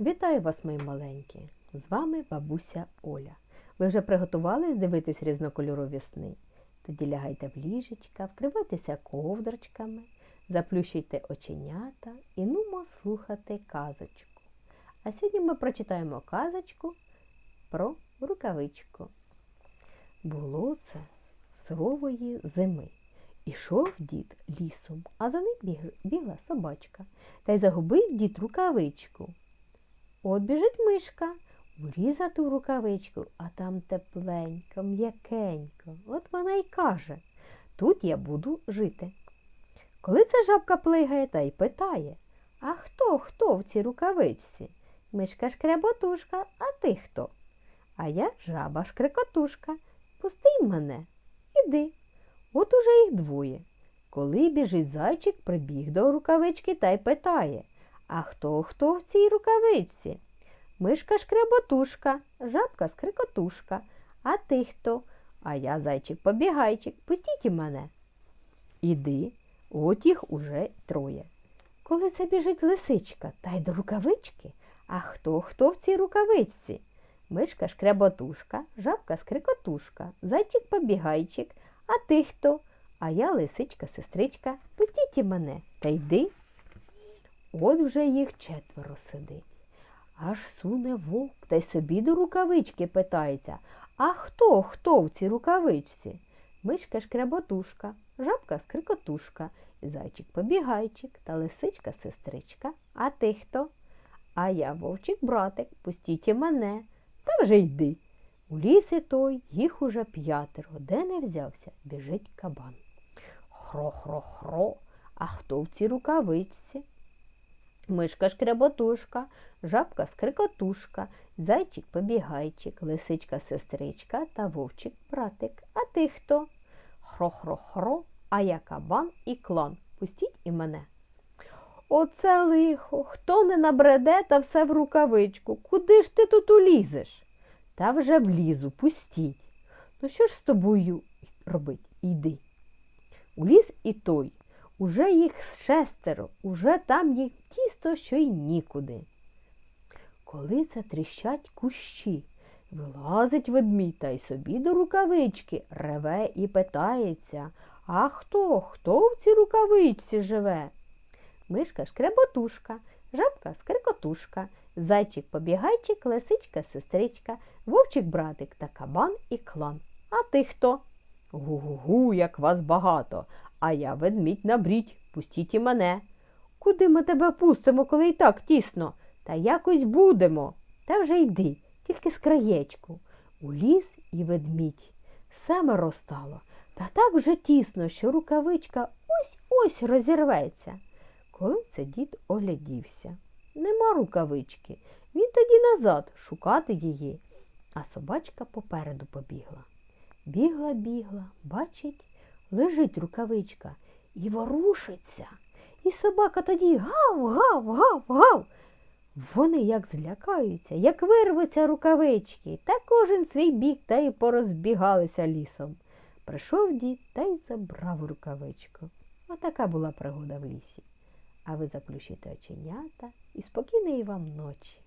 Вітаю вас, мої маленькі! З вами бабуся Оля. Ви вже приготувались дивитись різнокольорові сни? Тоді лягайте в ліжечка, вкривайтеся ковдрочками, заплющуйте оченята і нумо слухати казочку. А сьогодні ми прочитаємо казочку про рукавичку. Було це сурової зими. Ішов дід лісом, а за ним бігла собачка, та й загубив дід рукавичку. От біжить мишка, влізати в рукавичку, а там тепленько, м'якенько. От вона й каже, тут я буду жити. Коли ця жабка плигає та й питає, а хто, хто в цій рукавичці? Мишка шкряботушка, а ти хто? А я жаба шкрекотушка. Пусти мене, іди. От уже їх двоє. Коли біжить зайчик, прибіг до рукавички та й питає, а хто хто в цій рукавичці? Мишка шкреботушка, жабка скрикотушка. А ти хто? А я зайчик побігайчик, пустіть і мене. Іди, от їх уже троє. Коли це біжить лисичка, та й до рукавички, а хто хто в цій рукавичці? Мишка шкреботушка, жабка скрикотушка, зайчик побігайчик, а ти хто? А я лисичка, сестричка, пустіть і мене та йди. От вже їх четверо сидить. Аж суне вовк та й собі до рукавички питається. А хто, хто в цій рукавичці? Мишка шкряботушка, жабка скрикотушка, зайчик побігайчик та лисичка сестричка. А ти хто? А я вовчик братик, пустіть і мене, та вже йди. У лісі той їх уже п'ятеро, де не взявся, біжить кабан. Хро-хро-хро, а хто в цій рукавичці? Мишка шкряботушка, жабка скрикотушка, зайчик побігайчик, лисичка сестричка та вовчик братик. А ти хто? Хро-хро-хро, а я кабан і клан. Пустіть і мене. Оце лихо, хто не набреде, та все в рукавичку. Куди ж ти тут улізеш? Та вже влізу, пустіть. Ну що ж з тобою робить? Іди. Уліз і той. Уже їх шестеро, уже там їх тісто, що й нікуди. Коли це тріщать кущі, вилазить ведмідь та й собі до рукавички, реве і питається, а хто, хто в цій рукавичці живе? Мишка шкреботушка, жабка скрикотушка, зайчик побігайчик, лисичка сестричка, вовчик братик та кабан і клан. А ти хто? Гу-гу-гу, як вас багато, а я ведмідь набріть, пустіть і мене. Куди ми тебе пустимо, коли і так тісно? Та якось будемо. Та вже йди, тільки з краєчку. Ліс і ведмідь. Семеро стало, та так вже тісно, що рукавичка ось-ось розірветься. Коли це дід оглядівся. Нема рукавички. Він тоді назад шукати її, а собачка попереду побігла. Бігла, бігла, бачить, лежить рукавичка і ворушиться. І собака тоді гав, гав, гав, гав. Вони як злякаються, як вирвуться рукавички, та кожен свій бік та й порозбігалися лісом. Прийшов дід та й забрав рукавичку. Отака була пригода в лісі. А ви заплющуйте оченята і спокійної вам ночі.